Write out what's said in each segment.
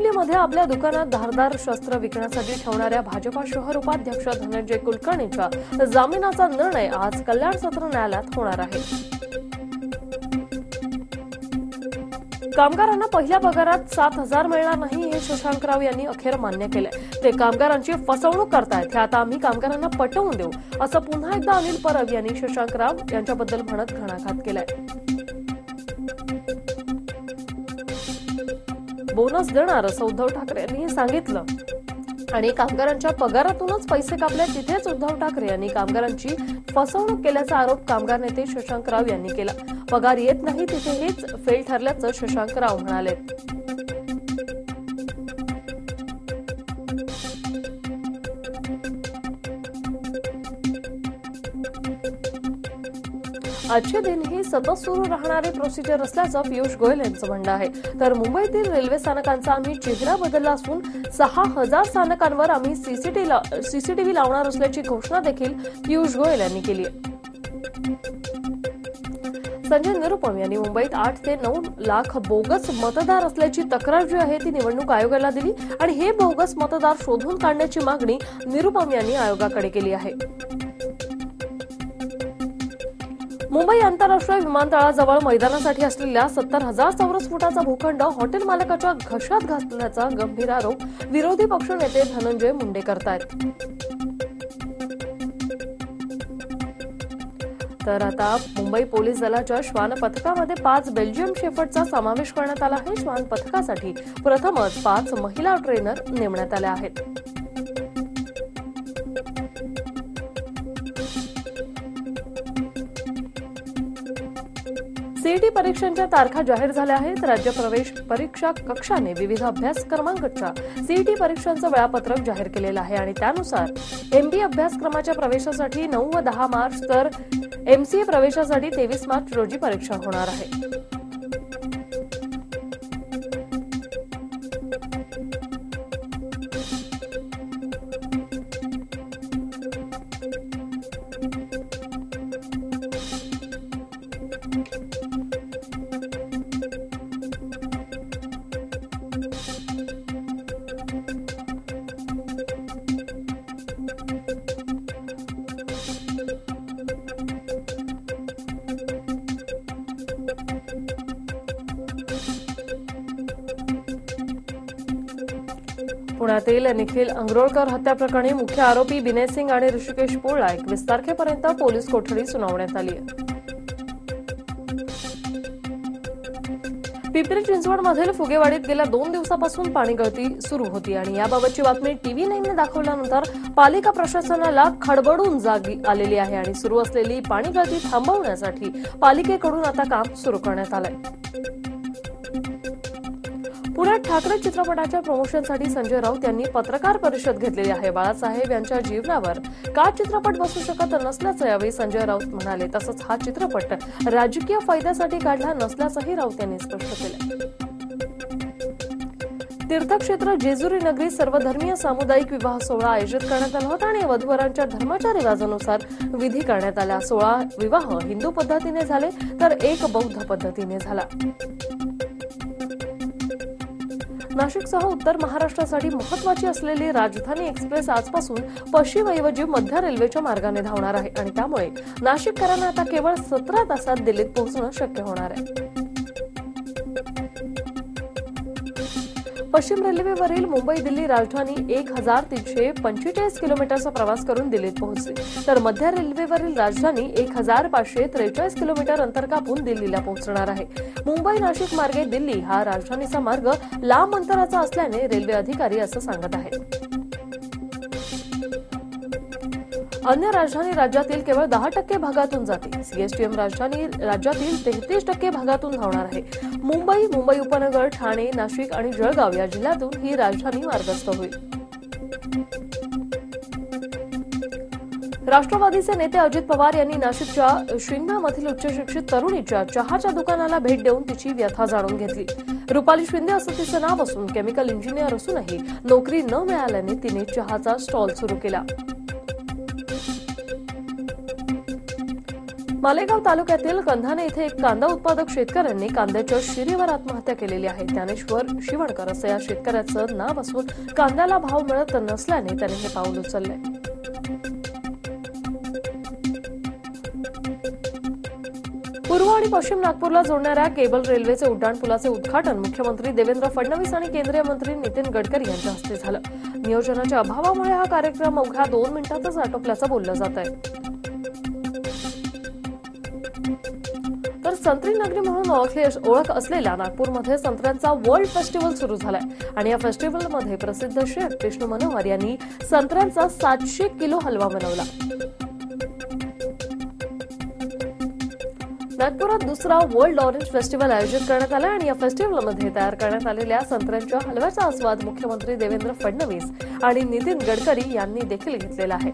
मध्ये आपल्या दुकानात धारदार शस्त्र विकण्यासाठी ठेवणाऱ्या भाजपा शहर उपाध्यक्ष धनंजय कुलकर्णीच्या जामिनाचा निर्णय आज कल्याण सत्र न्यायालयात होणार आहे. कामगारांना पहिल्या पगारात सात हजार मिळणार नाही हे शशांकराव यांनी अखेर मान्य केलंय. ते कामगारांची फसवणूक करतायत हे आता आम्ही कामगारांना पटवून देऊ असं पुन्हा एकदा अनिल परब यांनी शशांकराव यांच्याबद्दल म्हणत घणाघात केलाय. बोनस देणार असं उद्धव ठाकरे यांनी सांगितलं. आणि कामगारांच्या पगारातूनच पैसे कापले तिथेच उद्धव ठाकरे यांनी कामगारांची फसवणूक केल्याचा आरोप कामगार नेते शशांकराव यांनी केला. पगार येत नाही तिथे हेच फेल ठरल्याचं शशांकराव म्हणाले. आजचे दिन ही सतत सुरू राहणारे प्रोसिजर असल्याचं पियुष गोयल यांचं म्हणणं आहे. तर मुंबईतील रेल्वे स्थानकांचा आम्ही चेहरा बदलला असून सहा हजार स्थानकांवर आम्ही सीसीटीव्ही लावणार असल्याची घोषणा देखील पियुष गोयल यांनी केली आहे. संजय निरुपम यांनी मुंबईत आठ ते नऊ लाख बोगस मतदार असल्याची तक्रार जी आहे ती निवडणूक आयोगाला दिली आणि हे बोगस मतदार शोधून काढण्याची मागणी निरुपम यांनी आयोगाकडे केली आहे. मुंबई आंतरराष्ट्रीय विमानतळाजवळ मैदानासाठी असलेल्या सत्तर हजार चौरस फुटाचा भूखंड हॉटेल मालकाच्या घशात घातल्याचा गंभीर आरोप विरोधी पक्षनेते धनंजय मुंडे करतायत. तर आता मुंबई पोलीस दलाच्या श्वान पथकामध्ये पाच बेल्जियम शेफर्डचा समावेश करण्यात आला आहे. श्वान पथकासाठी प्रथमच पाच महिला ट्रेनर नेमण्यात आल्या आहेत. परीक्षांच्या तारखा जाहीर झाल्या आहेत. राज्य प्रवेश परीक्षा कक्षाने विविध अभ्यासक्रमांकडच्या सीईटी परीक्षांचं वेळापत्रक जाहीर केलेलं आहे आणि त्यानुसार एमबीए अभ्यासक्रमाच्या प्रवेशासाठी नऊ व दहा मार्च तर एमसीए प्रवेशासाठी तेवीस मार्च रोजी परीक्षा होणार आहे. पुण्यातील निखिल अंगरोळकर हत्या प्रकरणी मुख्य आरोपी विनय सिंग आणि ऋषिकेश पोळला एकवीस तारखेपर्यंत पोलीस कोठडी सुनावण्यात आली पिंपरी चिंचवडमधील फुगेवाडीत गेल्या दोन दिवसापासून पाणी गळती सुरू होती आणि याबाबतची बातमी टीव्ही नाईनने दाखवल्यानंतर पालिका प्रशासनाला खडबडून जागी आलेली आहे आणि सुरू असलेली पाणी गळती थांबवण्यासाठी पालिकेकडून आता काम सुरू करण्यात आलं ठाकरे चित्रपटाच्या प्रमोशनसाठी संजय राऊत यांनी पत्रकार परिषद घेतलेली आहे. बाळासाहेब यांच्या जीवनावर का चित्रपट बसू शकत नसल्याचं यावेळी संजय राऊत म्हणाले. तसंच हा चित्रपट राजकीय फायद्यासाठी काढला नसल्याचंही राऊत यांनी स्पष्ट केलं तीर्थक्षेत्र जेजुरी नगरी सर्वधर्मीय सामुदायिक विवाह सोहळा आयोजित करण्यात आला होता आणि वधूवरांच्या धर्माच्या रिवाजानुसार विधी करण्यात आला. सोळा विवाह हिंदू पद्धतीने झाले तर एक बौद्ध पद्धतीने झाला. नाशिकसह उत्तर महाराष्ट्रासाठी महत्वाची असलेली राजधानी एक्सप्रेस आजपासून पश्चिमऐवजी मध्य रेल्वेच्या मार्गाने धावणार आहे. आणि त्यामुळे नाशिककरांना आता केवळ सतरा तासात दिल्लीत पोहोचणं शक्य होणार आहे. पश्चिम रेल्वेवरील मुंबई दिल्ली राजधानी एक हजार तीनशे पंचेचाळीस किलोमीटरचा प्रवास करून दिल्लीत पोहोचली. तर मध्य रेल्वेवरील राजधानी एक हजार पाचशे त्रेचाळीस किलोमीटर अंतर कापून दिल्लीला पोहोचणार आहे. मुंबई नाशिक मार्गे दिल्ली हा राजधानीचा मार्ग लांब अंतराचा असल्याने रेल्वे अधिकारी असं सांगत आहेत. अन्य राजधानी राज्यातील केवळ दहा टक्के भागातून जाते सीएसटीएम राजधानी राज्यातील तेहतीस टक्के भागातून धावणार आहे. मुंबई मुंबई उपनगर ठाणे नाशिक आणि जळगाव या जिल्ह्यातून ही राजधानी मार्गस्थ होईल. राष्ट्रवादीचे नेते अजित पवार यांनी नाशिकच्या शिंगामधील उच्चशिक्षित तरुणीच्या चहाच्या दुकानाला भेट देऊन तिची व्यथा जाणून घेतली. रुपाली शिंदे असं तिचं नाव असून केमिकल इंजिनियर असूनही नोकरी न मिळाल्याने तिने चहाचा स्टॉल सुरू केला. मालेगाव तालुक्यातील कंधाने इथे एक कांदा उत्पादक शेतकऱ्यांनी कांद्याच्या शिरीवर आत्महत्या केलेली आहे. ज्ञानेश्वर शिवणकर असं या शेतकऱ्याचं नाव असून कांद्याला भाव मिळत नसल्याने त्याने हे पाऊल उचललंय. पूर्व आणि पश्चिम नागपूरला जोडणाऱ्या केबल रेल्वेचे उड्डाण पुलाचे उद्घाटन मुख्यमंत्री देवेंद्र फडणवीस आणि केंद्रीय मंत्री नितीन गडकरी यांच्या हस्ते झालं. नियोजनाच्या अभावामुळे हा कार्यक्रम अवघ्या दोन मिनिटातच आटोपल्याचं बोललं जात आहे तर संत्री नगरी म्हणून ओळखली ओळख असलेल्या नागपूरमध्ये संत्र्यांचा वर्ल्ड फेस्टिवल सुरू झालाय. आणि या फेस्टिवलमध्ये प्रसिद्ध शेफ विष्णू मनोहर यांनी संत्र्यांचा सातशे किलो हलवा बनवला. नागपुरात दुसरा वर्ल्ड ऑरेंज फेस्टिवल आयोजित करण्यात आला आणि या फेस्टिवलमध्ये तयार करण्यात आलेल्या संत्र्यांच्या हलव्याचा आस्वाद मुख्यमंत्री देवेंद्र फडणवीस आणि नितीन गडकरी यांनी देखील घेतलेला आहे.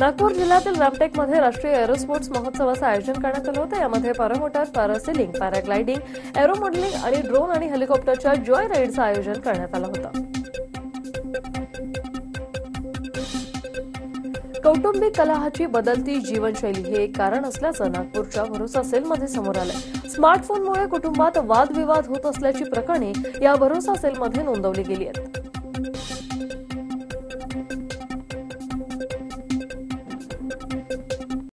नागपूर जिल्ह्यातील रामटेकमध्ये राष्ट्रीय एरोस्पोर्ट्स महोत्सवाचं आयोजन करण्यात आलं होतं. यामध्ये paramotor parasailing paragliding aero modelling आणि ड्रोन आणि हेलिकॉप्टरच्या जॉय राईडचं आयोजन करण्यात आलं होतं. कौटुंबिक कलहाची बदलती जीवनशैली हे एक कारण असल्याचं नागपूरच्या भरोसा सेलमध्ये समोर आलंय. स्मार्टफोनमुळे कुटुंबात वादविवाद होत असल्याची प्रकरणे या भरोसा सेलमध्ये नोंदवली गेली आहेत.